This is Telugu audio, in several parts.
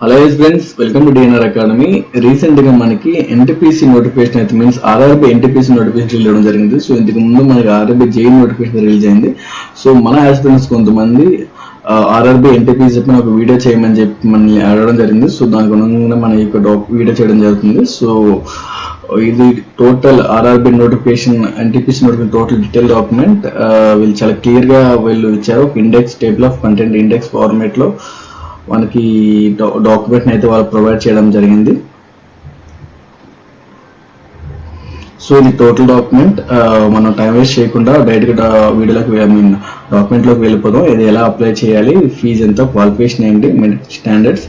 Hello friends welcome to DNR academy రీసెంట్గా మనకి ఎన్టీపీసీ నోటిఫికేషన్ అయితే means RRB NTPC notification release అవ్వడం జరిగింది. సో ఇంతకు ముందు మనకి ఆర్ఆర్బీ జేఈ నోటిఫికేషన్ రిలీజ్ అయింది. సో మన ఆస్పిరెంట్స్ కొంతమంది ఆర్ఆర్బీ ఎన్టీపీసీ చెప్పిన ఒక వీడియో చేయమని చెప్పి మనల్ని అడగడం జరిగింది. సో దానికి అనుగుణంగా మన ఈ వీడియో చేయడం జరుగుతుంది. సో ఇది total RRB notification NTPC notification total detail document వీళ్ళు చాలా క్లియర్గా వీళ్ళు ఇచ్చారు. Index table of content index ఫార్మేట్లో. మనకి డాక్యుమెంట్ని అయితే వాళ్ళు ప్రొవైడ్ చేయడం జరిగింది. సో ఇది టోటల్ డాక్యుమెంట్ మనం టైం వేస్ట్ చేయకుండా డైరెక్ట్గా వీడియోలోకి ఐ మీన్ డాక్యుమెంట్లోకి వెళ్ళిపోదాం. ఇది ఎలా అప్లై చేయాలి ఫీజు ఎంత క్వాలిఫికేషన్ ఏంటి medical standards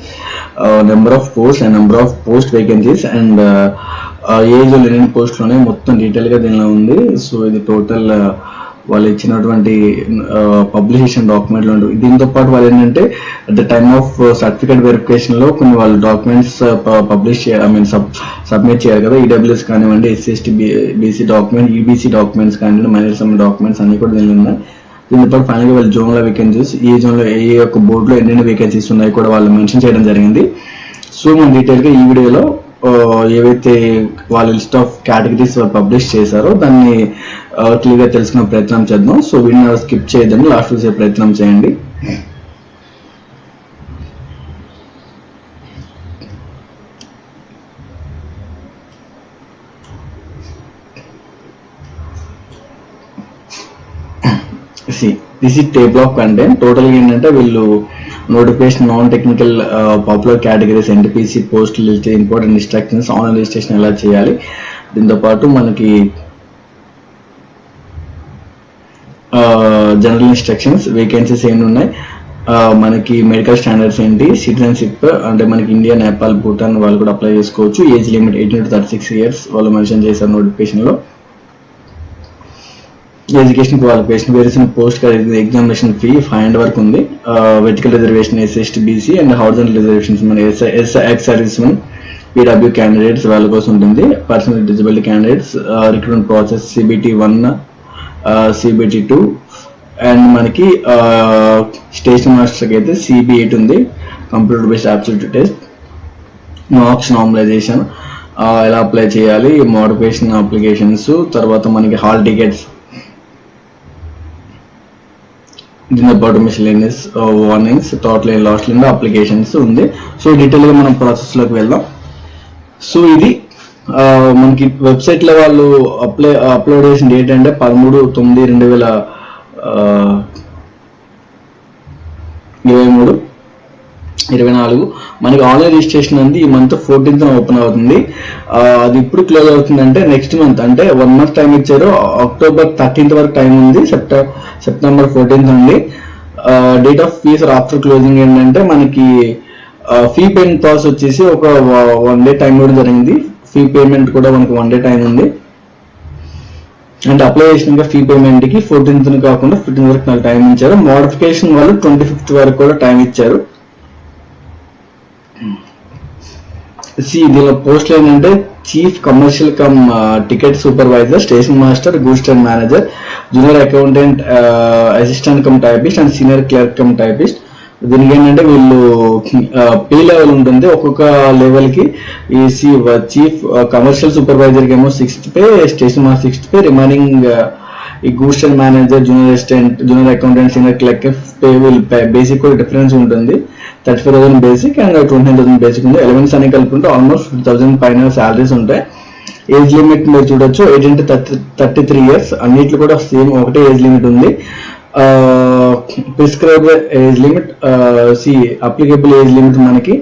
number of post and number of post vacancies and age లేని పోస్ట్లోనే మొత్తం డీటెయిల్గా దీనిలో ఉంది. సో ఇది టోటల్ వాళ్ళు ఇచ్చినటువంటి పబ్లికేషన్ డాక్యుమెంట్లు ఉంటాయి దీంతో పాటు వాళ్ళు ఏంటంటే at the time of certificate వెరిఫికేషన్లో కొన్ని వాళ్ళు documents publish I mean sub submit చేయాలి కదా ఈడబ్ల్యూఎస్ కానివ్వండి SC ST BC document EBC documents కానివ్వండి మైనర్ సమ్ డాక్యుమెంట్స్ అన్ని కూడా దీనిలో ఉన్నాయి. దీంతో పాటు ఫైనల్గా వాళ్ళు వాళ్ళ జోన్లో వేకెన్సీస్ ఈ జోన్లో ఏ యొక్క బోర్డులో ఎన్నెన్ని వేకెన్సీస్ ఉన్నాయి కూడా వాళ్ళు మెన్షన్ చేయడం జరిగింది. సో మనం డీటెయిల్గా ఈ వీడియోలో ఏవైతే వాళ్ళ లిస్ట్ ఆఫ్ కేటగిరీస్ పబ్లిష్ చేశారో దాన్ని క్లియర్గా తెలుసుకున్న తెలుసుకునే ప్రయత్నం చేద్దాం. సో వీడిని స్కిప్ చేయదని లాస్ట్ చూసే ప్రయత్నం చేయండి. This is table of content టోటల్గా ఏంటంటే వీళ్ళు notification non technical popular categories NTPC post list important instructions online registration ఎలా చేయాలి? దీంతో పాటు మనకి జనరల్ ఇన్స్ట్రక్షన్స్ వేకెన్సీస్ ఏమి ఉన్నాయి? Uh, మనకి మెడికల్ స్టాండర్డ్స్ ఏంటి? సిటిజన్షిప్ అంటే మనకి ఇండియా నేపాల్ భూటాన్ వాళ్ళు కూడా అప్లై చేసుకోవచ్చు. Age limit eighteen to thirty six years వాళ్ళు మెన్షన్ చేశారు నోటిఫికేషన్లో. Education qualification వేరేసిన post examination fee five hundred వరకు ఉంది. Vertical reservation SST BC and హౌజన్ reservations మన S ex servicemen PW candidates వాళ్ళ కోసం ఉంటుంది. Personal disability candidates recruitment process CBT one CBT two and మనకి స్టేషన్ మాస్టర్కి అయితే సిబి ఎయిట్ ఉంది. Computer based aptitude test marks normalization ఎలా అప్లై చేయాలి మోడిఫికేషన్ అప్లికేషన్స్ తర్వాత మనకి హాల్ టికెట్స్ దీంతో పాటు miscellaneous warnings total last line applications ఉంది. సో డీటెయిల్గా మనం ప్రాసెస్లోకి వెళ్దాం. సో ఇది uh, మనకి వెబ్సైట్లో వాళ్ళు అప్లై అప్లోడ్ uh, చేసిన డేట్ అంటే పదమూడు తొమ్మిది రెండు వేల uh, ఇరవై మూడు. ఇరవై నాలుగు. మనకి ఆన్లైన్ రిజిస్ట్రేషన్ అనేది ఈ మంత్ ఫోర్టీన్త్ ఓపెన్ అవుతుంది. అది ఇప్పుడు క్లోజ్ అవుతుంది అంటే నెక్స్ట్ మంత్ అంటే వన్ మంత్ టైం ఇచ్చారు. అక్టోబర్ థర్టీన్త్ వరకు టైం ఉంది సెప్టెంబర్ సెప్టెంబర్ ఫోర్టీన్త్ అండి date of fees after closing ఏంటంటే మనకి ఫీ పేమెంట్ ప్రాసెస్ వచ్చేసి ఒక వన్ డే టైం కూడా జరిగింది. ఫీ పేమెంట్ కూడా మనకి వన్ డే టైం ఉంది. అంటే అప్లై చేసిన ఫీ పేమెంట్కి ఫోర్టీన్త్ కాకుండా ఫిఫ్టీన్ వరకు నాకు టైం ఇచ్చారు. మోడిఫికేషన్ వాళ్ళు ట్వంటీ ఫిఫ్త్ వరకు కూడా టైం ఇచ్చారు. సి దీనిలో పోస్ట్ ఏంటంటే chief commercial cum ticket supervisor station master goods train manager junior accountant assistant cum typist and senior clerk cum typist దీనికి ఏంటంటే వీళ్ళు పే లెవెల్ ఉంటుంది. ఒక్కొక్క లెవెల్కి ఈ చీఫ్ కమర్షియల్ సూపర్వైజర్కి ఏమో sixth pay station master sixth pay remaining ఈ goods and manager junior assistant junior accountant senior clerk pay వీళ్ళు బేసిక్ కూడా డిఫరెన్స్ ఉంటుంది. Thirty five thousand basic and twenty nine thousand basic ఉంది. ఎలెవెన్స్ అని కలుపుకుంటే ఆల్మోస్ట్ ఫిఫ్టీ థౌసండ్ పైన శాలరీస్ ఉంటాయి. ఏజ్ లిమిట్ మీరు చూడొచ్చు. Eighteen to thirty thirty three years అన్నిట్లో కూడా సేమ్ ఒకటే ఏజ్ లిమిట్ ఉంది. Prescribe age limit see applicable age limit మనకి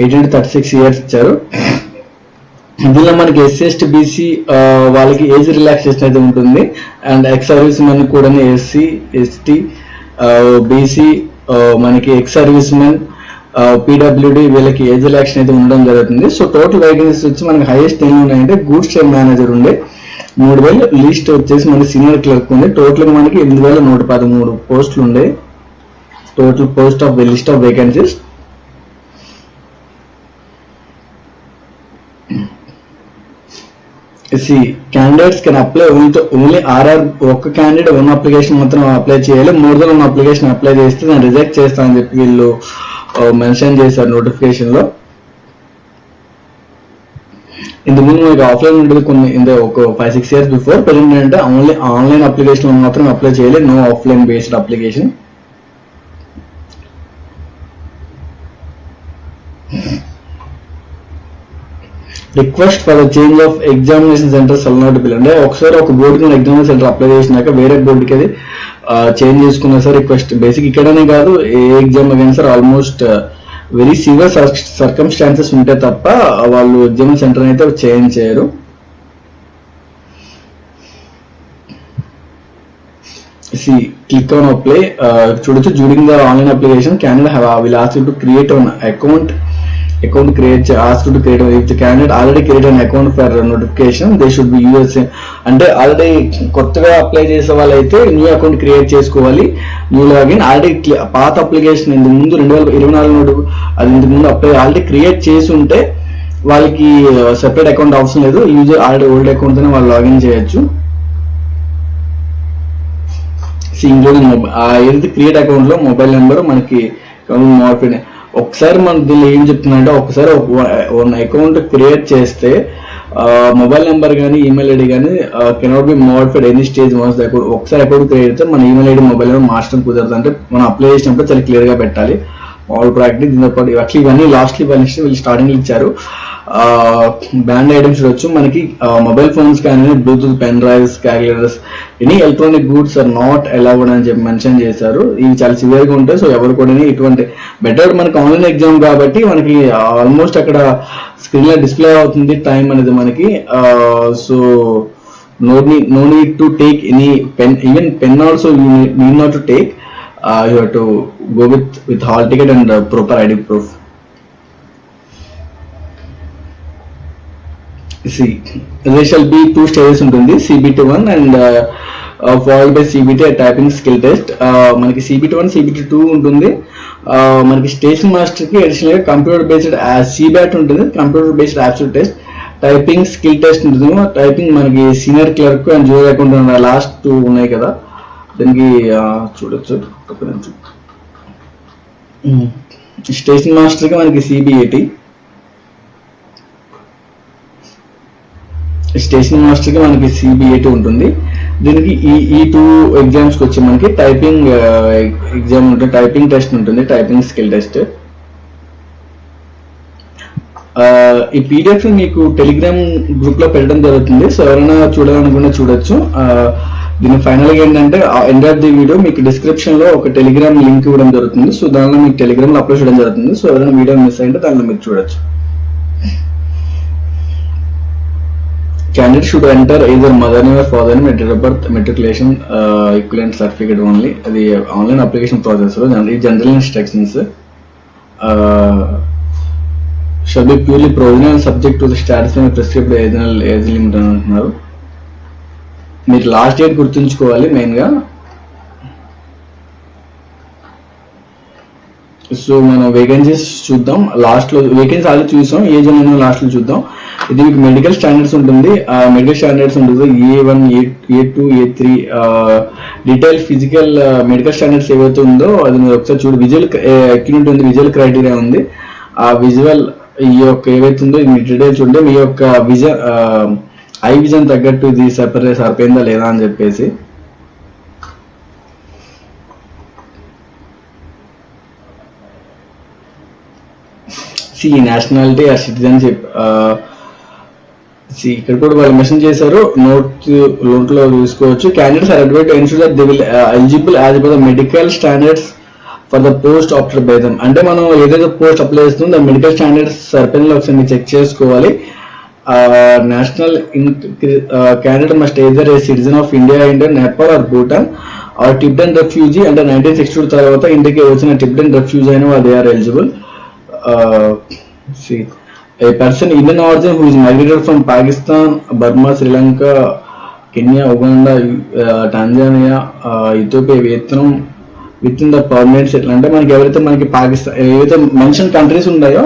eighteen to thirty six years ఇచ్చారు. ఇందులో మనకి ఎస్సీ ఎస్టీ బీసీ వాళ్ళకి ఏజ్ రిలాక్సేషన్ అయితే ఉంటుంది. అండ్ ఎక్స్ సర్వీస్ మెన్ కూడా ఎస్సీ ఎస్టీ బీసీ మనకి ఎక్స్ సర్వీస్ మెన్ పీడబ్ల్యూడి వీళ్ళకి ఏజ్ రిలాక్షన్ అయితే ఉండడం జరుగుతుంది. సో టోటల్ వేకెన్సీస్ వచ్చి మనకి హైయెస్ట్ ఎన్ని ఉన్నాయంటే గూడ్స్ అండ్ మేనేజర్ ఉండే. మూడు వేలు లిస్ట్ వచ్చేసి మనకి సీనియర్ క్లర్క్ ఉంది టోటల్ మనకి ఎనిమిది వేల నూట పదమూడు పోస్టులు ఉండే. Total post of list of vacancies see candidates can apply only only RR ఒక్క క్యాండిడేట్ వన్ అప్లికేషన్ మాత్రం అప్లై చేయాలి. మూడు ఉన్న అప్లికేషన్ అప్లై చేస్తే నేను రిజెక్ట్ చేస్తానని చెప్పి వీళ్ళు మెన్షన్ చేశారు నోటిఫికేషన్లో. ఇంతకు ముందు మనకి ఆఫ్లైన్ ఉంటుంది కొన్ని ఇంత ఒక five six years before present అంటే ఓన్లీ ఆన్లైన్ అప్లికేషన్ మాత్రం అప్లై చేయాలి. No offline based application request for the change of examination centre shall not be అంటే ఒకసారి ఒక బోర్డుకి ఎగ్జామినేషన్ సెంటర్ అప్లై చేసినాక వేరే బోర్డుకి అది చేంజ్ చేసుకున్నా సార్ రిక్వెస్ట్ బేసిక్ ఇక్కడనే కాదు ఏ ఎగ్జామ్ అయినా sir almost very severe circumstances ఉంటే తప్ప వాళ్ళు ఎగ్జామ్ సెంటర్ అయితే చేంజ్ చేయరు. సి క్లిక్ ఆన్ అప్లై చూడొచ్చు during the online application candidate have will ask to create an account account create ask create if candidate already create an account for notification they should be used అంటే ఆల్రెడీ కొత్తగా అప్లై చేసే వాళ్ళైతే న్యూ అకౌంట్ క్రియేట్ చేసుకోవాలి. న్యూ లాగిన్ ఆల్రెడీ పాత అప్లికేషన్ ఇంతకు ముందు రెండు వేల ఇరవై నాలుగు నోటి అది ఇంతకు ముందు అప్లై ఆల్రెడీ క్రియేట్ చేసి ఉంటే వాళ్ళకి uh, సెపరేట్ అకౌంట్ అవసరం లేదు. యూజర్ ఆల్రెడీ ఓల్డ్ అకౌంట్ తోనే వాళ్ళు లాగిన్ చేయొచ్చు. ఇంక్లూడింగ్ మొబైల్ ఏదైతే క్రియేట్ అకౌంట్లో మొబైల్ నెంబర్ మనకి మోడిఫైడ్ ఒకసారి మన దీనిలో ఏం చెప్తుందంటే ఒకసారి వన్ అకౌంట్ క్రియేట్ చేస్తే మొబైల్ నెంబర్ కానీ ఈమెయిల్ ఐడి కానీ cannot be modified any stage once account ఒకసారి అకౌంట్ క్రియేట్ చేస్తే మన ఈమెయిల్ ఐడి మొబైల్ నెంబర్ మార్చడం కుదరదు. అంటే మనం అప్లై చేసినప్పుడు చాలా క్లియర్గా పెట్టాలి. ఆల్ ప్రాక్టీస్ దీంతో పాటు యాక్చువల్లీ ఇవన్నీ లాస్ట్ ఇవన్నీ వీళ్ళు స్టార్టింగ్ ఇచ్చారు. బ్యాండ్ ఐటమ్స్ చూడొచ్చు. మనకి మొబైల్ ఫోన్స్ కానీ bluetooth pen drives calculators any electronic goods are not allowed అని చెప్పి మెన్షన్ చేశారు. ఇవి చాలా సివియర్గా ఉంటాయి సో ఎవరు కూడా ఇటువంటి బెటర్ మనకి ఆన్లైన్ ఎగ్జామ్ కాబట్టి మనకి ఆల్మోస్ట్ అక్కడ స్క్రీన్లో డిస్ప్లే అవుతుంది టైం అనేది మనకి. So no need no need to take any pen even pen also need not to take. You have to go with with hall ticket and proper ID proof. See shall be two stages ఉంటుంది CBT one and followed by CBT typing skill test మనకి సిబిటి వన్ సిబిటి టూ ఉంటుంది. Uh, మనకి స్టేషన్ మాస్టర్కి అడిషనల్గా కంప్యూటర్ బేస్డ్ సిబ్యాట్ ఉంటుంది computer based aptitude test typing skill test ఉంటుంది. టైపింగ్ మనకి senior clerk and junior account last two ఉన్నాయి కదా. దానికి uh, చూడొచ్చు. స్టేషన్ మాస్టర్కి మనకి సిబిఐటి స్టేషన్ మాస్టర్కి మనకి సిబిఐటి ఉంటుంది. దీనికి ఈ ఈ టూ ఎగ్జామ్స్కి వచ్చి మనకి టైపింగ్ ఎగ్జామ్ ఉంటుంది టైపింగ్ టెస్ట్ ఉంటుంది టైపింగ్ స్కిల్ టెస్ట్ ఈ పీడిఎఫ్ మీకు టెలిగ్రామ్ గ్రూప్లో పెట్టడం జరుగుతుంది. సో ఎవరైనా చూడాలనుకున్నా చూడొచ్చు. దీని ఫైనల్గా ఏంటంటే ఎండ్ ఆఫ్ ది వీడియో మీకు డిస్క్రిప్షన్లో ఒక టెలిగ్రామ్ లింక్ ఇవ్వడం జరుగుతుంది. సో దానిలో మీకు టెలిగ్రామ్లో అప్లోడ్ చేయడం జరుగుతుంది. సో ఎవరైనా వీడియో మిస్ అయింటే దానిలో మీరు చూడొచ్చు. Candidate should enter either mother name or father name, date of birth, matriculation, uh, equivalent certificate only. The online application process లో generally general instructions uh, shall be purely provisional subject to the status and prescribed age age limit అని అంటున్నారు మీరు లాస్ట్ డేట్ గుర్తుంచుకోవాలి మెయిన్ సో మనం వేకెన్సీస్ చూద్దాం. లాస్ట్లో వేకెన్సీ ఆల్రెడీ చూసాం. ఏజ్ అనేది లాస్ట్లో చూద్దాం. ఇది మీకు మెడికల్ స్టాండర్డ్స్ ఉంటుంది. ఆ మెడికల్ స్టాండర్డ్స్ ఉంటుంది. A one A A two A three detail physical medical standards ఏవైతే ఉందో అది మీరు ఒకసారి చూడు. విజువల్ అక్యూనిటీ ఉంది విజువల్ క్రైటీరియా ఉంది. ఆ విజువల్ ఈ యొక్క ఏవైతే ఉందో మీ డీటెయిల్స్ ఉంటే మీ యొక్క విజన్ ఐ విజన్ తగ్గట్టు ఇది సపరేట్ సరిపోయిందా లేదా అని చెప్పేసి. C nationality or citizenship C ఇక్కడ కూడా వాళ్ళు మెన్షన్ చేశారు. నోట్ నోట్లో చూసుకోవచ్చు candidates are Advait ensure that they will eligible as per the medical standards for the post after బేదం అంటే మనం ఏదైతే పోస్ట్ అప్లై చేస్తుందో మెడికల్ స్టాండర్డ్స్ సరిపోయిందో ఒకసారి చెక్ చేసుకోవాలి. National candidate must either a citizen of India India Nepal or Bhutan or Tibetan refugee అంటే నైన్టీన్ సిక్స్టీ టూ తర్వాత ఇండియాకి వచ్చిన టిబ్డన్ రెఫ్యూజీ అయిన వాళ్ళు they are eligible see, a person Indian origin who is migrated from Pakistan, Burma, Sri Lanka, Kenya, Uganda, uh, Tanzania, uh, Ethiopia, Vietnam with in the permanent settle అంటే మనకి ఎవరైతే మనకి పాకిస్తాన్ ఏవైతే మెన్షన్ కంట్రీస్ ఉన్నాయో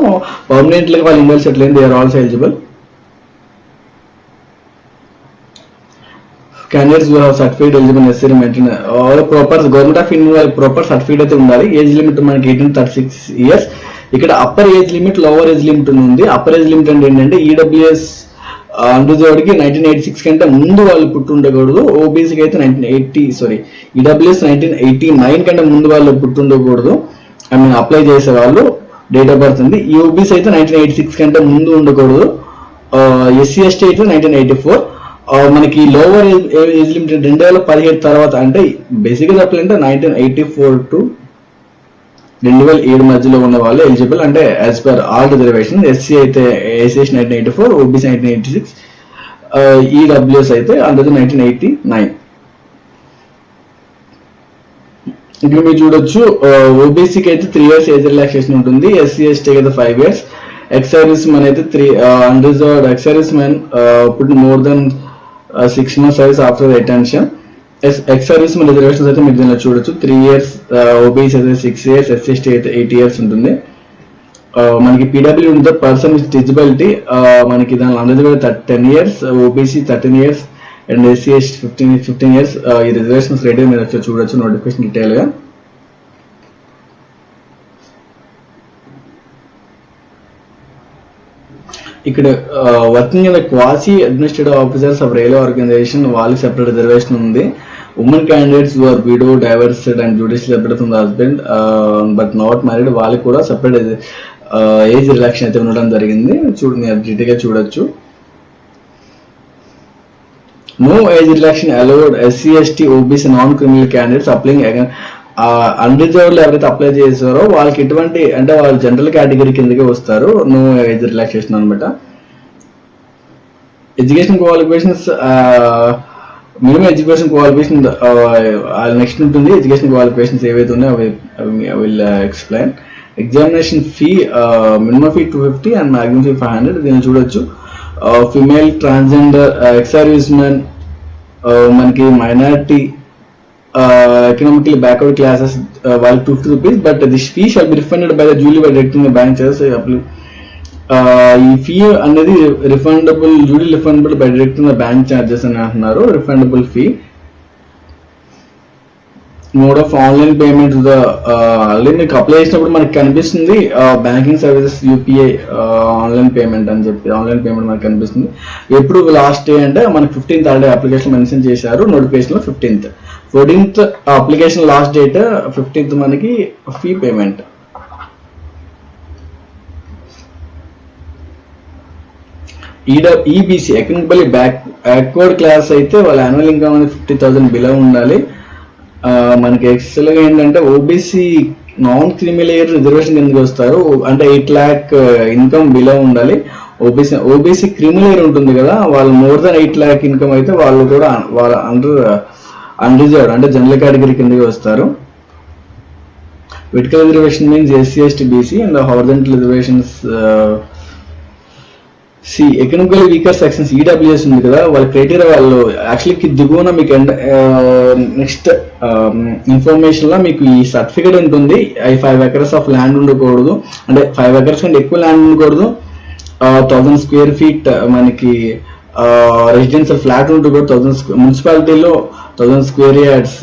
పర్మనెంట్లీ వాళ్ళు ఇండియా సెటిల్ అయింది they are also eligible candidates you have certificate eligible necessary maintain all proper government of India proper certificate అయితే ఉండాలి ఏజ్ లిమిట్ మనకి ఎయిటీన్ థర్టీ సిక్స్ ఇయర్స్ ఇక్కడ upper age limit lower age limit ఉంది. అప్పర్ ఏజ్ లిమిట్ అంటే ఏంటంటే ఈడబ్ల్యూఎస్ అందుజోడికి నైన్టీన్ ఎయిటీ సిక్స్ కంటే ముందు వాళ్ళు పుట్టి ఉండకూడదు ఓబీసీకి అయితే nineteen eighty sorry EWS nineteen eighty nine కంటే ముందు వాళ్ళు పుట్టి ఉండకూడదు ఐ మీన్ అప్లై చేసే వాళ్ళు డేట్ ఆఫ్ బర్త్ ఉంది. ఈ ఓబీసీ అయితే నైన్టీన్ ఎయిటీ సిక్స్ కంటే ముందు ఉండకూడదు. ఎస్సీ ఎస్టీ అయితే నైన్టీన్ ఎయిటీ ఫోర్ మనకి లోవర్ ఏజ్ లిమిట్ రెండు వేల పదిహేడు తర్వాత అంటే బేసిక్గా చెప్పాలంటే నైన్టీన్ ఎయిటీ ఫోర్ టు రెండు వేల ఏడు మధ్యలో ఉన్న వాళ్ళు ఎలిజిబుల్ అంటే as per all reservation SC అయితే SCS nineteen eighty four OBC nineteen eighty six EWS అయితే అందరూ నైన్టీన్ ఎయిటీ నైన్ ఇక్కడ మీరు చూడొచ్చు ఓబీసీకి అయితే త్రీ ఇయర్స్ ఏజ్ రిలాక్సేషన్ ఉంటుంది ఎస్సీ ఎస్టీకి అయితే ఫైవ్ ఇయర్స్ ఎక్స్ మెన్ అయితే త్రీ అన్రిజర్వ్డ్ ఎక్స్ మెన్ ఇప్పుడు more than six months service after retention ex service reservations అయితే మీరు దీనిలో చూడొచ్చు. త్రీ ఇయర్స్ ఓబీసీ అయితే సిక్స్ ఇయర్స్ ఎస్సీస్టీ అయితే ఎయిట్ ఇయర్స్ ఉంటుంది. మనకి పీడబ్ల్యూ ఉంటే పర్సన్ విత్ డిజిబిలిటీ మనకి దాని unreserved ten years OBC thirteen years and SC ST fifteen fifteen years ఈ రిజర్వేషన్స్ రెడీ మీరు వచ్చి చూడొచ్చు నోటిఫికేషన్ డీటెయిల్గా ఇక్కడ working in quasi administrative officers of railway organisation వాళ్ళకి సెపరేట్ రిజర్వేషన్ ఉంది. Women candidates or widow divorce and judicial separate ఉంది హస్బెండ్ బట్ నాట్ మ్యారీడ్ వాళ్ళకి కూడా సెపరేట్ ఏజ్ రిలాక్షన్ అయితే ఉండడం జరిగింది. చూడు మీరు డీటెయిల్గా చూడొచ్చు. No age relaxation allowed SC ST OBC non criminal candidates applying unreserved ఎవరైతే అప్లై చేశారో వాళ్ళకి ఎటువంటి అంటే వాళ్ళు జనరల్ కేటగిరీ కిందకే వస్తారు. నో ఏజ్ రిలాక్సేషన్ అనమాట education qualifications minimum education qualification next ఉంటుంది. ఎడ్యుకేషన్ క్వాలిఫికేషన్స్ ఏవైతే ఉన్నాయో అవి will explain examination fee minimum fee two fifty and maximum fee five hundred దీన్ని చూడొచ్చు. Female transgender ex service men మనకి మైనారిటీ ఎకనామికలీ బ్యాక్వర్డ్ క్లాసెస్ వాళ్ళకి two fifty rupees but this fee shall be refunded by the duly by directing the bank charges ఈ ఫీ అనేది refundable duly refundable by direct bank charges అని అంటున్నారు refundable fee mode of online payment already మీకు అప్లై చేసినప్పుడు మనకి కనిపిస్తుంది banking services UPI online payment అని చెప్పి ఆన్లైన్ పేమెంట్ మనకి కనిపిస్తుంది. ఎప్పుడు లాస్ట్ డే అంటే మనకి ఫిఫ్టీన్త్ ఆల్రెడీ అప్లికేషన్ మెన్షన్ చేశారు notification fifteenth fourteenth application last date fifteenth మనకి ఫీ పేమెంట్ ఈడ EBC economically back backward class అయితే వాళ్ళ యాన్యువల్ ఇన్కమ్ అనేది ఫిఫ్టీ థౌసండ్ బిలో ఉండాలి. మనకి ఎక్సెల్ ఏంటంటే ఓబీసీ నాన్ క్రిమిలియర్ రిజర్వేషన్ కిందకి వస్తారు. అంటే ఎయిట్ ల్యాక్ ఇన్కమ్ బిలో ఉండాలి. ఓబీసీ ఓబీసీ క్రిమిలేయర్ ఉంటుంది కదా వాళ్ళు more than eight lakh income అయితే వాళ్ళు కూడా వాళ్ళ అండర్ అన్రిజర్వ్డ్ అంటే జనరల్ కేటగిరీ కిందకి వస్తారు. Vertical reservation means SC ST BC and horizontal reservations C economical weaker sections EWS ఉంది కదా వాళ్ళ క్రైటీరియా వాళ్ళు యాక్చువల్లీ దిగువన మీకు నెక్స్ట్ ఇన్ఫర్మేషన్లో మీకు ఈ సర్టిఫికేట్ ఉంటుంది I five acres of land ఉండకూడదు. అంటే ఫైవ్ ఎకర్స్ కంటే ఎక్కువ ల్యాండ్ ఉండకూడదు. థౌసండ్ స్క్వేర్ ఫీట్ మనకి రెసిడెన్షియల్ ఫ్లాట్ ఉండకూడదు థౌసండ్ మున్సిపాలిటీలో thousand square yards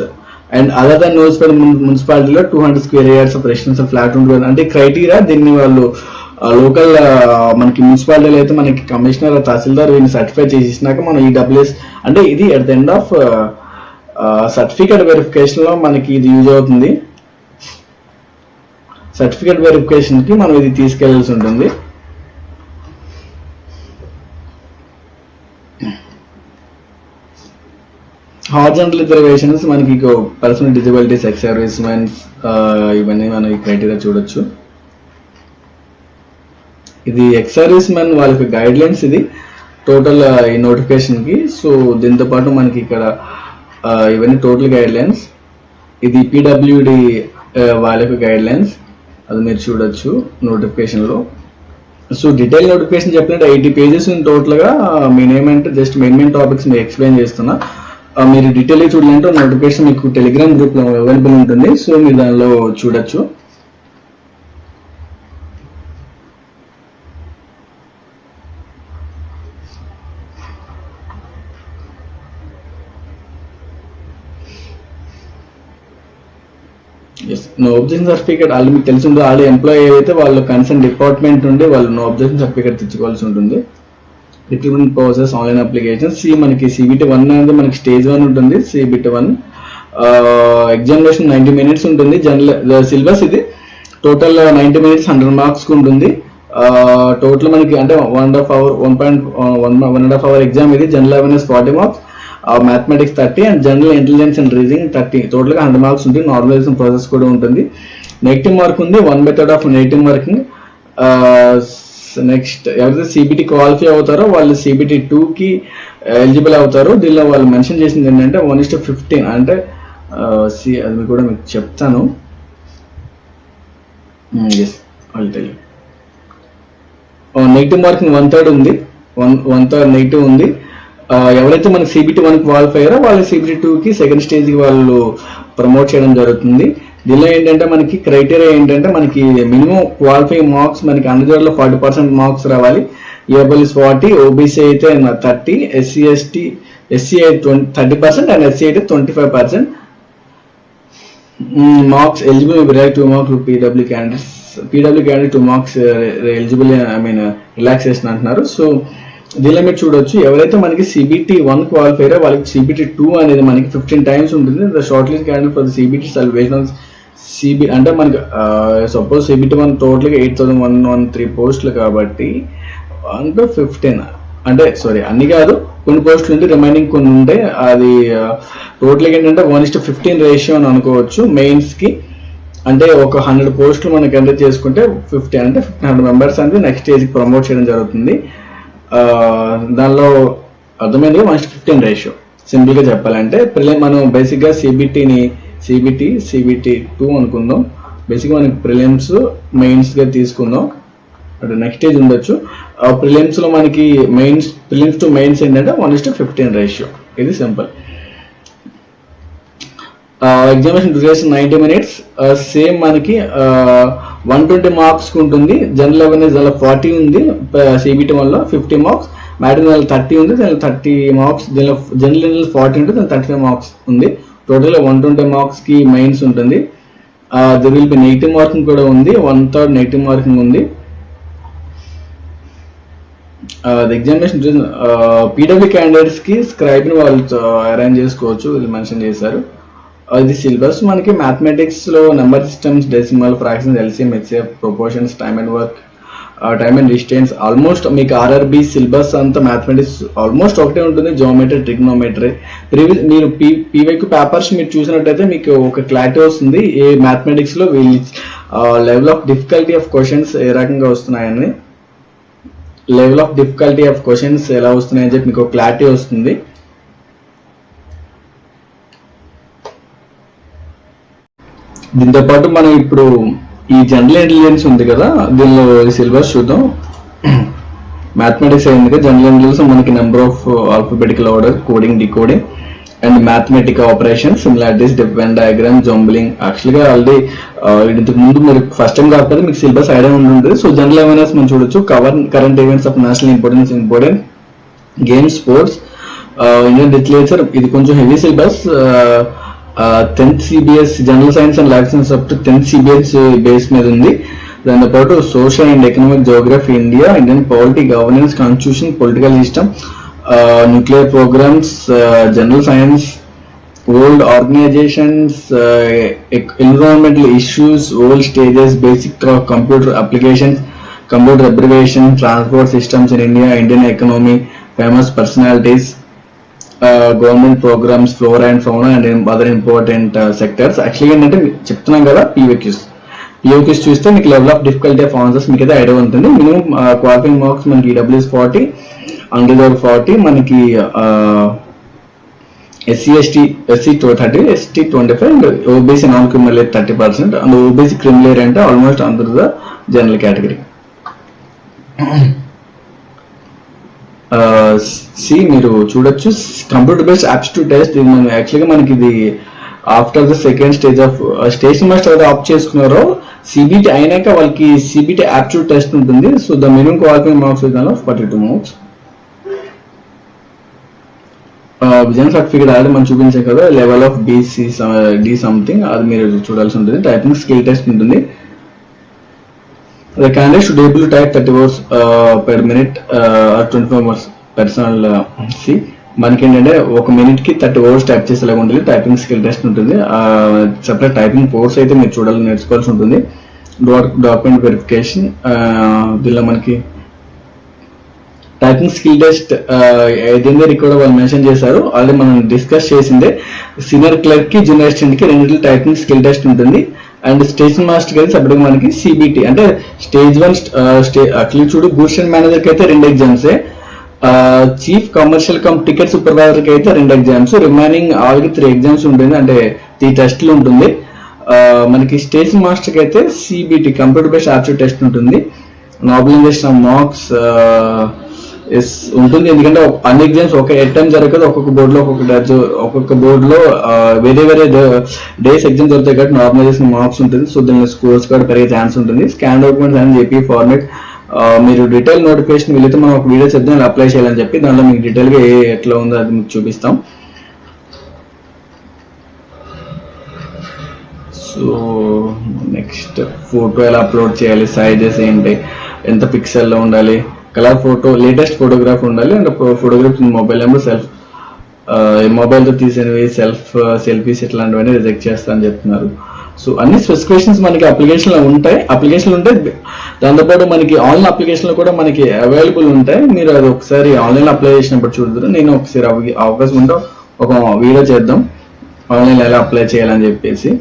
and other than నోస్పేట్ మున్సిపాలిటీలో two hundred square yards of residential flat ఉంటుంది అంటే క్రైటీరియా దీన్ని వాళ్ళు లోకల్ మనకి మున్సిపాలిటీలో అయితే మనకి కమిషనర్ తహసీల్దార్ వీళ్ళని సర్టిఫై చేసినాక మనం ఈ డబ్ల్యూఎస్ అంటే ఇది at the end of certificate వెరిఫికేషన్లో మనకి ఇది యూజ్ అవుతుంది. సర్టిఫికేట్ వెరిఫికేషన్కి మనం ఇది తీసుకెళ్ళాల్సి ఉంటుంది. హార్జెంటల్ రిజర్వేషన్స్ మనకి పర్సనల్ డిజబిలిటీస్ ఎక్స్ మెన్స్ ఇవన్నీ మనం ఈ క్రైటీరియా చూడొచ్చు. ఇది ఎక్సర్వీస్ మెన్ వాళ్ళకి గైడ్ లైన్స్ ఇది టోటల్ ఈ నోటిఫికేషన్కి. సో దీంతో పాటు మనకి ఇక్కడ ఇవన్నీ టోటల్ గైడ్ లైన్స్ ఇది పీడబ్ల్యూడి వాళ్ళ గైడ్ లైన్స్ అది మీరు చూడొచ్చు నోటిఫికేషన్లో సో డీటెయిల్ నోటిఫికేషన్ చెప్పినట్టు ఎయిటీ పేజెస్ టోటల్గా మెయిన్ ఏమంటే జస్ట్ మెయిన్ మెయిన్ టాపిక్స్ మీకు ఎక్స్ప్లెయిన్ చేస్తున్నా. మీరు డీటెయిల్గా చూడాలంటే నోటిఫికేషన్ మీకు టెలిగ్రామ్ గ్రూప్లో అవైలబుల్ ఉంటుంది. సో మీరు దానిలో చూడొచ్చు. నో అబ్జెక్షన్ సర్టిఫికేట్ వాళ్ళు మీకు తెలిసి వాళ్ళు ఎంప్లాయీ అయితే వాళ్ళు కన్సర్న్ డిపార్ట్మెంట్ ఉండి వాళ్ళు నో అబ్జెక్షన్ సర్టిఫికేట్ తెచ్చుకోవాల్సి ఉంటుంది. రిక్రూట్మెంట్ ప్రాసెస్ ఆన్లైన్ అప్లికేషన్ సి మనకి సిబిటి వన్ అనేది మనకి స్టేజ్ వన్ ఉంటుంది. CBT one examination ninety minutes ఉంటుంది. జనరల్ సిలబస్ ఇది. Total ninety minutes hundred marks ఉంటుంది. టోటల్ మనకి అంటే one and half hour one point one one and half hour exam ఇది. General awareness forty marks mathematics thirty and general intelligence and reasoning thirty టోటల్గా హండ్రెడ్ మార్క్స్ ఉంటుంది. నార్మలైజేషన్ ప్రాసెస్ కూడా ఉంటుంది. నెగిటివ్ మార్క్ ఉంది. One method of negative marking next ఎవరైతే సిబిటి క్వాలిఫై అవుతారో వాళ్ళు సిబిటి కి uh, ఎలిజిబుల్ అవుతారు. దీనిలో వాళ్ళు మెన్షన్ చేసింది ఏంటంటే వన్ ఇస్ ఫిఫ్టీన్ అంటే uh, సి అది కూడా మీకు చెప్తాను. ఎస్ ఐ నెగిటివ్ మార్కింగ్ వన్ థర్డ్ ఉంది. వన్ వన్ థర్డ్ నెగిటివ్ ఉంది. Uh, ఎవరైతే మనకి సిబిటి వన్ క్వాలిఫై అయ్యారో వాళ్ళు సిబిటి టూ కి సెకండ్ స్టేజ్కి వాళ్ళు ప్రమోట్ చేయడం జరుగుతుంది. దీనిలో ఏంటంటే మనకి క్రైటీరియా ఏంటంటే మనకి మినిమం క్వాలిఫై మార్క్స్ మనకి అందరిలో ఫార్టీ పర్సెంట్ మార్క్స్ రావాలి. ఏబుల్స్ ఫార్టీ ఓబీసీ అయితే థర్టీ ఎస్సీ ఎస్టీ ఎస్సీ అయితే twenty thirty percent and SC అయితే twenty five percent marks eligible relax two marks PW candidates PW candidate two marks eligible I mean relaxation అంటున్నారు. సో దీనిలో మీరు చూడొచ్చు. ఎవరైతే మనకి సిబిటీ వన్ క్వాలిఫై వాళ్ళకి సిబిటీ టూ అనేది మనకి ఫిఫ్టీన్ టైమ్స్ ఉంటుంది. The shortlist candidate for the CBT celebration CB అంటే మనకి సపోజ్ సిబిటి వన్ టోటల్గా eight thousand one one three పోస్టులు కాబట్టి అంటే ఫిఫ్టీన్ అంటే సారీ అన్ని కాదు కొన్ని పోస్టులు ఉంటే రిమైనింగ్ కొన్ని ఉంటే అది టోటల్గా ఏంటంటే వన్ ఇస్ట్ ఫిఫ్టీన్ రేషియో అని అనుకోవచ్చు. మెయిన్స్కి అంటే ఒక హండ్రెడ్ పోస్టులు మనకి కండక్ట్ చేసుకుంటే ఫిఫ్టీ అంటే ఫిఫ్టీన్ హండ్రెడ్ మెంబర్స్ అనేది నెక్స్ట్ స్టేజ్కి ప్రమోట్ చేయడం జరుగుతుంది. దానిలో అర్థమైంది వన్ ఫిఫ్టీన్ రేషియో సింపుల్గా చెప్పాలంటే ప్రిలిమ్ మనం బేసిక్గా సిబిటీని సిబిటి సిబిటి టూ అనుకుందాం. బేసిక్గా మనకి ప్రిలిమ్స్ మెయిన్స్గా తీసుకుందాం. అంటే నెక్స్ట్ స్టేజ్ ఉండొచ్చు ప్రిలిమ్స్లో మనకి మెయిన్స్ ప్రిలిమ్స్ టు మెయిన్స్ ఏంటంటే one is to fifteen ratio ఇది simple examination duration ninety minutes same మనకి వన్ ట్వంటీ మార్క్స్కి ఉంటుంది. జనరల్ అవేర్నెస్ దానిలో ఫార్టీ ఉంది. సిబిటి వల్ల ఫిఫ్టీ మార్క్స్ మ్యాటర్ దానిలో థర్టీ ఉంది. దానిలో థర్టీ మార్క్స్ దీనిలో జనరల్ ఫార్టీ ఉంటుంది దాని థర్టీ మార్క్స్ ఉంది. టోటల్ వన్ ట్వంటీ మార్క్స్కి కి మెయిన్స్ ఉంటుంది. There will be negative marking కూడా ఉంది. వన్ థర్డ్ నెగిటివ్ మార్కింగ్ ఉంది ది ఎగ్జామినేషన్ పీడబ్ల్యూ క్యాండిడేట్స్కి కి వాళ్ళు అరేంజ్ చేసుకోవచ్చు. వీళ్ళు మెన్షన్ చేశారు. అది సిలబస్ మనకి మ్యాథమెటిక్స్లో number systems decimal fractions LCM HCF proportions time and work time and distance almost మీకు ఆర్ఆర్బి సిలబస్ అంతా మ్యాథమెటిక్స్ ఆల్మోస్ట్ ఒకటే ఉంటుంది జోమెట్రీ ట్రిగ్నోమెట్రీ ప్రీవియస్ మీరు పీ పీవైక్యూ పేపర్స్ మీరు చూసినట్టయితే మీకు ఒక క్లారిటీ వస్తుంది ఏ మ్యాథమెటిక్స్లో వీళ్ళు level of difficulty of questions ఏ రకంగా వస్తున్నాయని. Level of difficulty of questions ఎలా వస్తున్నాయని చెప్పి మీకు క్లారిటీ వస్తుంది. దీంతో పాటు మనం ఇప్పుడు ఈ జనరల్ ఇంటెలిజెన్స్ ఉంది కదా దీనిలో సిలబస్ చూద్దాం. మ్యాథమెటిక్స్ అయింది కదా జనరల్ ఇంటెలిజెన్స్ మనకి number of alphabetical order coding decoding and mathematic operation similarities different diagram jumbling యాక్చువల్గా ఆల్రెడీ ఇంతకు ముందు మీరు ఫస్ట్ టైం కాకపోతే మీకు సిలబస్ ఐడియా ఉంటుంది. సో జనరల్ అవేర్నెస్ మనం చూడొచ్చు. Cover current events of national importance important games sports Indian literature ఇది కొంచెం heavy syllabus tenth CBSE general science and life science up to tenth CBSE base మీద ఉంది. దాంతో పాటు social and economic geography India Indian polity governance constitution political system nuclear programmes general science world organisations environmental issues world stages basic computer applications computer abbreviation transport systems in India Indian economy famous personalities government programmes flora and fauna and other important sectors యాక్చువల్గా ఏంటంటే చెప్తున్నాం కదా పీవీక్యూస్ పీవీక్యూస్ చూస్తే మీకు level of difficulty of answers మీకు అయితే ఐడియా ఉంటుంది. మినిమం క్వాలిఫైయింగ్ మార్క్స్ మనకి ఈడబ్ల్యూఎస్ ఫార్టీ అండర్ ఫార్టీ మనకి SC ST SC thirty ST twenty five and OBC non criminal thirty percent and OBC criminal అంటే almost under the general category C మీరు చూడొచ్చు. కంప్యూటర్ బేస్డ్ యాప్టిట్యూడ్ టెస్ట్ ఇది మనం యాక్చువల్గా మనకి ఇది after the second stage of stage master ఏదో ఆప్ చేసుకున్నారో సిబిటి అయినాక వాళ్ళకి సిబిటి యాప్టిట్యూడ్ టెస్ట్ ఉంటుంది. So the minimum qualifying marks విధానం forty two marks vision certificate already మనం చూపించాం కదా. Level of BC D something అది మీరు చూడాల్సి ఉంటుంది. టైపింగ్ స్కిల్ టెస్ట్ ఉంటుంది. The candidate should able to type 30 words uh, per minute uh, or 25 words personal C uh, మనకి ఏంటంటే ఒక మినిట్కి థర్టీ వర్డ్స్ టైప్ చేసేలాగా ఉంటుంది. టైపింగ్ స్కిల్ టెస్ట్ ఉంటుంది. సపరేట్ టైపింగ్ కోర్స్ అయితే మీరు చూడాలి నేర్చుకోవాల్సి ఉంటుంది. డాక్యుమెంట్ వెరిఫికేషన్ దీనిలో మనకి టైపింగ్ స్కిల్ టెస్ట్ ఏదైతే రికార్డ్ వాళ్ళు మెన్షన్ చేశారు ఆల్రెడీ మనం డిస్కస్ చేసిందే. సీనియర్ క్లర్క్కి జూనియర్ అసిస్టెంట్కి రెండు టైపింగ్ స్కిల్ టెస్ట్ ఉంటుంది. అండ్ స్టేషన్ మాస్టర్కి అయితే సపరేట్ మనకి సిబిటి అంటే స్టేజ్ వన్ స్టే యాక్చువల్లీ చూడు గూడ్స్ అండ్ మేనేజర్కి అయితే రెండు exams chief commercial cum ticket సూపర్వైజర్కి అయితే రెండు exams remaining already three exams ఉంటుంది అంటే త్రీ టెస్ట్లు ఉంటుంది. మనకి స్టేషన్ మాస్టర్కి అయితే CBT computer based option test ఉంటుంది. నాబిలైజేషన్ ఆఫ్ మార్క్స్ ఎస్ ఉంటుంది. ఎందుకంటే అన్ని ఎగ్జామ్స్ ఒక ఎట్ టైం జరగదు. ఒక్కొక్క బోర్డులో ఒక్కొక్క ఒక్కొక్క బోర్డులో వేరే వేరే డేస్ ఎగ్జామ్ జరుగుతాయి కాబట్టి నార్మలైజేషన్ మార్క్స్ ఉంటుంది. సో దీనిలో స్కోర్స్ కూడా పెరిగే ఛాన్స్ ఉంటుంది. స్కాన్ డాక్యుమెంట్స్ అని చెప్పి ఫార్మేట్ మీరు డీటెయిల్ నోటిఫికేషన్ వెళితే మనం ఒక వీడియో చెప్తే అప్లై చేయాలని చెప్పి దానిలో మీకు డీటెయిల్గా ఏ ఎట్లా ఉందో అది మీకు చూపిస్తాం. సో నెక్స్ట్ ఫోటో ఎలా అప్లోడ్ చేయాలి? సైజెస్ ఏంటి? ఎంత పిక్సెల్లో ఉండాలి? కలర్ ఫోటో లేటెస్ట్ ఫోటోగ్రాఫ్ ఉండాలి. And photograph mobile number self మొబైల్తో తీసినవి సెల్ఫ్ సెల్ఫీస్ ఇట్లాంటివన్నీ రిజెక్ట్ చేస్తా అని చెప్తున్నారు. సో అన్ని స్పెసిఫికేషన్స్ మనకి అప్లికేషన్లో ఉంటాయి. అప్లికేషన్లు ఉంటాయి దాంతోపాటు మనకి ఆన్లైన్ అప్లికేషన్లో కూడా మనకి అవైలబుల్ ఉంటాయి. మీరు అది ఒకసారి ఆన్లైన్ అప్లై చేసినప్పుడు చూద్దరు నేను ఒకసారి అవకాశం ఉంటే ఒక వీడియో చేద్దాం. ఆన్లైన్ ఎలా అప్లై చేయాలని చెప్పేసి.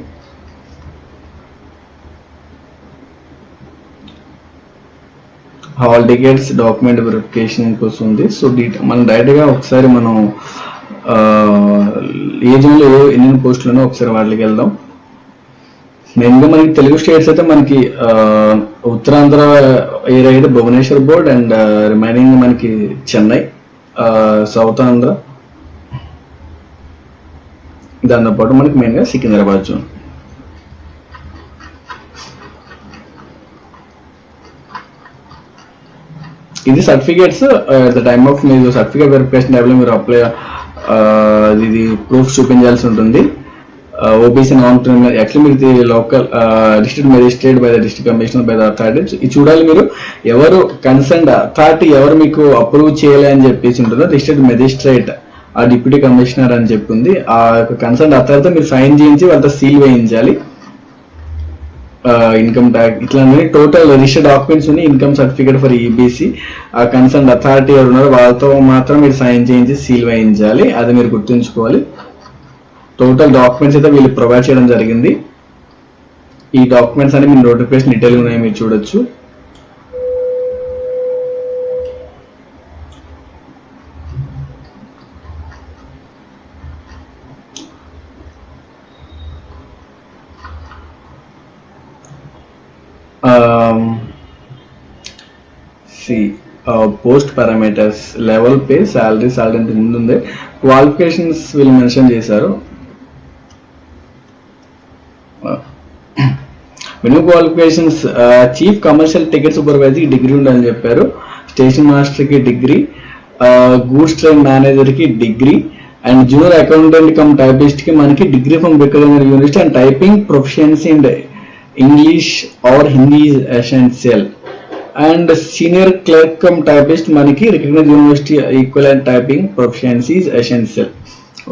హాల్ టికెట్స్ డాక్యుమెంట్ వెరిఫికేషన్ కోసం ఉంది సో మనం డైరెక్ట్గా ఒకసారి మనం ఏజెంట్లో ఎన్ని పోస్టులు ఒకసారి వాటికి వెళ్దాం. మెయిన్గా మనకి తెలుగు స్టేట్స్ అయితే మనకి ఉత్తరాంధ్ర ఏరియా అయితే భువనేశ్వర్ బోర్డ్ అండ్ రిమైనింగ్ మనకి చెన్నై సౌత్ ఆంధ్ర. దాంతోపాటు మనకి మెయిన్గా సికింద్రాబాద్ జోన్. ఇది సర్టిఫికేట్స్ ద టైమ్ ఆఫ్ మీరు సర్టిఫికేట్ వెరిఫికేషన్ టైంలో మీరు అప్లై ఇది ప్రూఫ్ చూపించాల్సి ఉంటుంది. ఓబీసీ నాన్ క్రిమినల్ యాక్చువల్లీ మీరు local district magistrate by the district commissioner by the authority ఇది చూడాలి మీరు ఎవరు కన్సర్న్ అథారిటీ ఎవరు మీకు అప్రూవ్ చేయాలి అని చెప్పేసి ఉంటుందో డిస్ట్రిక్ట్ మెజిస్ట్రేట్ ఆ డిప్యూటీ కమిషనర్ అని చెప్పింది. ఆ యొక్క కన్సర్న్ అథారిటీ మీరు సైన్ చేయించి వాళ్ళతో సీల్ వేయించాలి. ఇన్కమ్ ట్యాక్స్ ఇట్లాంటివి టోటల్ రిజిస్టర్ డాక్యుమెంట్స్ ఉన్నాయి. ఇన్కమ్ సర్టిఫికేట్ ఫర్ ఈబీసీ ఆ కన్సర్న్ అథారిటీ ఎవరు ఉన్నారో వాళ్ళతో మాత్రం మీరు సైన్ చేయించి సీల్ వేయించాలి. అది మీరు గుర్తుంచుకోవాలి. టోటల్ డాక్యుమెంట్స్ అయితే వీళ్ళు ప్రొవైడ్ చేయడం జరిగింది. ఈ డాక్యుమెంట్స్ అనేవి మీ నోటిఫికేషన్ డీటెయిల్ ఉన్నాయి మీరు చూడొచ్చు. Post parameters level pay salaries already అంటే ముందు ఉంది క్వాలిఫికేషన్స్ వీళ్ళు మెన్షన్ చేశారు. Minimum qualifications chief commercial ticket సూపర్వైజర్కి degree ఉండాలని చెప్పారు. స్టేషన్ మాస్టర్కి డిగ్రీ గూడ్స్ ట్రైన్ మేనేజర్కి degree and junior accountant cum టైపిస్ట్కి మనకి degree from bicolor university and typing proficiency and English or Hindi essential and senior clerk cum typist మనకి recognise university equal and typing proficiency essential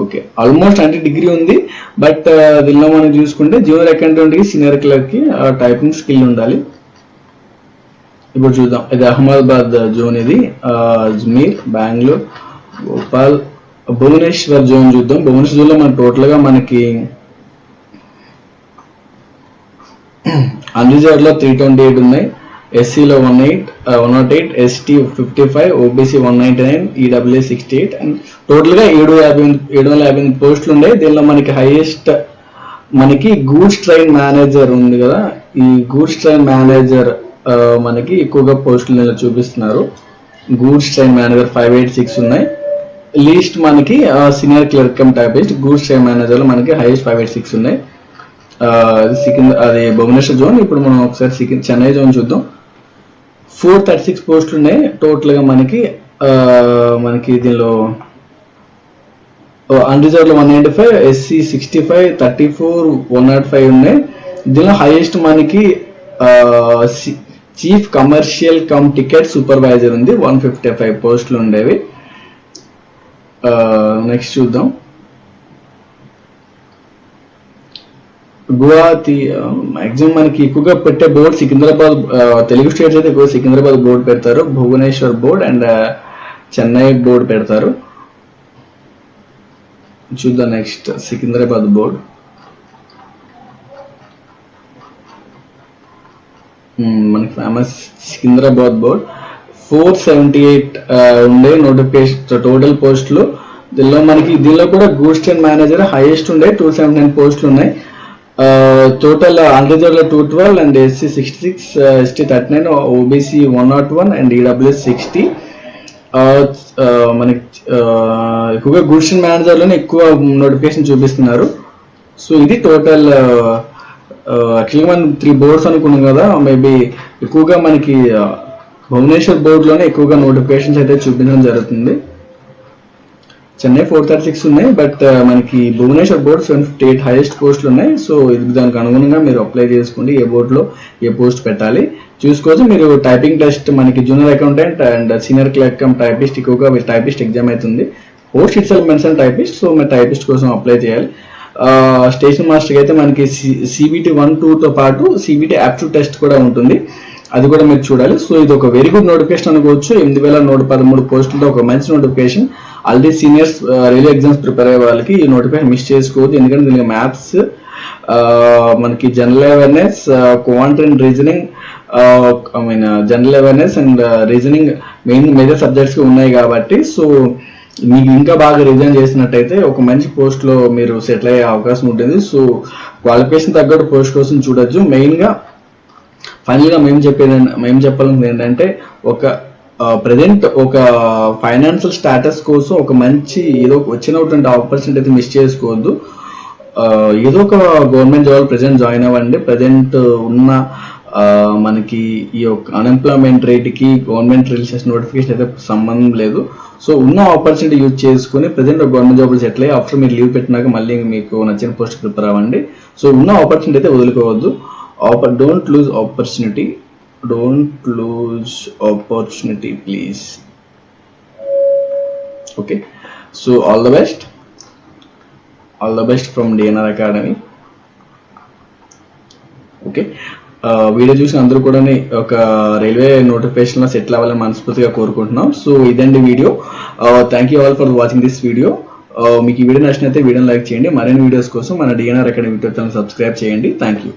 okay almost అంటే డిగ్రీ ఉంది బట్ దీనిలో uh, మనం చూసుకుంటే జూనియర్ అకౌంటెంట్కి సీనియర్ క్లర్క్కి టైపింగ్ స్కిల్ ఉండాలి. ఇప్పుడు చూద్దాం. ఇది అహ్మదాబాద్ uh, జోన్ ఇది. Uh, అజ్మీర్ బెంగళూరు భోపాల్ భువనేశ్వర్ జోన్ చూద్దాం. భువనేశ్వర్ జోన్లో మన టోటల్గా మనకి అన్రిజర్వ్ త్రీ ట్వంటీ ఎయిట్ ఉన్నాయి. ఎస్సీలో one eight one not eight ST fifty five OBC one ninety nine EW sixty eight and టోటల్గా ఏడు యాభై ఏడు వందల యాభై ఎనిమిది పోస్టులు ఉన్నాయి దీనిలో మనకి హైయెస్ట్ మనకి గూడ్స్ ట్రైన్ మేనేజర్ ఉంది కదా. ఈ గూడ్స్ ట్రైన్ మేనేజర్ మనకి ఎక్కువగా పోస్టులు చూపిస్తున్నారు. Goods train manager five eight six ఉన్నాయి. లీస్ట్ మనకి senior clerk cum typist goods train మేనేజర్లో మనకి హైయెస్ట్ ఫైవ్ ఎయిట్ సిక్స్ ఉన్నాయి. సికింద్ అది సికింద్ర అది భువనేశ్వర్ జోన్. ఇప్పుడు మనం ఒకసారి సికింద్ర చెన్నై జోన్ చూద్దాం. ఫోర్ థర్టీ సిక్స్ పోస్టులు ఉన్నాయి టోటల్గా మనకి మనకి దీనిలో అన్రిజర్వ్లో one ninety five SC sixty five thirty four one not five ఉన్నాయి. దీనిలో హైయెస్ట్ మనకి chief commercial cum ticket supervisor ఉంది. వన్ ఫిఫ్టీ ఫైవ్ పోస్టులు ఉండేవి. నెక్స్ట్ చూద్దాం. గువాహతి మాక్సిమం మనకి ఎక్కువగా పెట్టే బోర్డు సికింద్రాబాద్ తెలుగు స్టేట్స్ అయితే ఎక్కువ సికింద్రాబాద్ బోర్డు పెడతారు. Bhubaneswar board and Chennai board పెడతారు. చూద్దాం నెక్స్ట్ సికింద్రాబాద్ బోర్డ్ hmm, మనకి famous Secunderabad board four seventy eight ఉండే నోటిఫికేషన్ టోటల్ పోస్టులు దీనిలో మనకి దీనిలో కూడా గూడ్స్ అండ్ మేనేజర్ హైయెస్ట్ ఉండే టూ సెవెంటీ నైన్ పోస్టులు ఉన్నాయి. Total unreserved two twelve and SC sixty six ST thirty nine OBC one not one and EWS sixty మనకి ఎక్కువగా గూడ్స్ అండ్ మేనేజర్లోనే ఎక్కువ నోటిఫికేషన్ చూపిస్తున్నారు. సో ఇది టోటల్ యాక్చువల్గా మనం త్రీ బోర్డ్స్ అనుకున్నాం కదా మేబీ ఎక్కువగా మనకి భువనేశ్వర్ బోర్డులోనే ఎక్కువగా నోటిఫికేషన్స్ అయితే చూపించడం జరుగుతుంది. చెన్నై ఫోర్ థర్టీ సిక్స్ ఉన్నాయి బట్ uh, మనకి Bhubaneswar board seven fifty eight highest పోస్టులు ఉన్నాయి. సో ఇది దానికి అనుగుణంగా మీరు అప్లై చేసుకోండి ఏ బోర్డులో ఏ పోస్ట్ పెట్టాలి. చూసుకోవచ్చు మీరు టైపింగ్ టెస్ట్ మనకి junior accountant and senior clerk cum typist ఎక్కువగా టైపిస్ట్ ఎగ్జామ్ అవుతుంది. Post it self mention typist so మీరు టైపిస్ట్ కోసం అప్లై చేయాలి. స్టేషన్ మాస్టర్కి అయితే మనకి సిబిటి వన్ టూతో పాటు సిబిటి యాప్టిట్యూడ్ టెస్ట్ కూడా ఉంటుంది. అది కూడా మీరు చూడాలి. సో ఇది ఒక వెరీ గుడ్ నోటిఫికేషన్ అనుకోవచ్చు. ఎనిమిది వేల నూట పదమూడు పోస్టులతో ఒక మంచి notification already seniors railway exams prepare అయ్యే వాళ్ళకి ఈ నోటిఫికేషన్ మిస్ చేసుకోవద్దు. ఎందుకంటే దీనికి మ్యాథ్స్ uh, మనకి general awareness quant and reasoning I mean general awareness and reasoning main major subjects ఉన్నాయి కాబట్టి సో మీకు ఇంకా బాగా రిజైన్ చేసినట్టయితే ఒక మంచి పోస్ట్లో మీరు సెటిల్ అయ్యే అవకాశం ఉంటుంది. సో క్వాలిఫికేషన్ తగ్గట్టు పోస్ట్ కోసం చూడొచ్చు మెయిన్గా ఫైనల్గా మేము చెప్పేది మేము చెప్పాలనుకుంది ఏంటంటే ఒక ప్రజెంట్ ఒక ఫైనాన్షియల్ స్టాటస్ కోసం ఒక మంచి ఏదో వచ్చినటువంటి ఆపర్చునిటీ అయితే మిస్ చేసుకోవద్దు. ఏదో ఒక గవర్నమెంట్ జాబ్ ప్రజెంట్ జాయిన్ అవ్వండి. ప్రజెంట్ ఉన్న మనకి ఈ యొక్క అన్ఎంప్లాయ్మెంట్ రేట్కి గవర్నమెంట్ రిలీజ్ చేసిన నోటిఫికేషన్ అయితే సంబంధం లేదు. సో ఉన్న ఆపర్చునిటీ యూజ్ చేసుకుని ప్రజెంట్ గవర్నమెంట్ జాబ్ సెటిల్ అయ్యి ఆఫ్టర్ మీరు లీవ్ పెట్టినాక మళ్ళీ మీకు నచ్చిన పోస్ట్ ప్రిపేర్ అవ్వండి. సో ఉన్న ఆపర్చునిటీ అయితే వదులుకోవద్దు. Upper don't lose opportunity don't lose opportunity please okay so all the best all the best from DNR academy okay video చూసిన అందరూ కూడా ఒక రైల్వే నోటిఫికేషన్ సెటిల్ అవ్వాలని మనస్ఫూర్తిగా కోరుకుంటున్నాం. సో ఇదండి video thank you all for watching this video మీకు ఈ వీడియో నచ్చినైతే వీడియోని లైక్ చేయండి. మరిన్ని వీడియోస్ కోసం మన DNR academy YouTube channel subscribe చేయండి. Thank you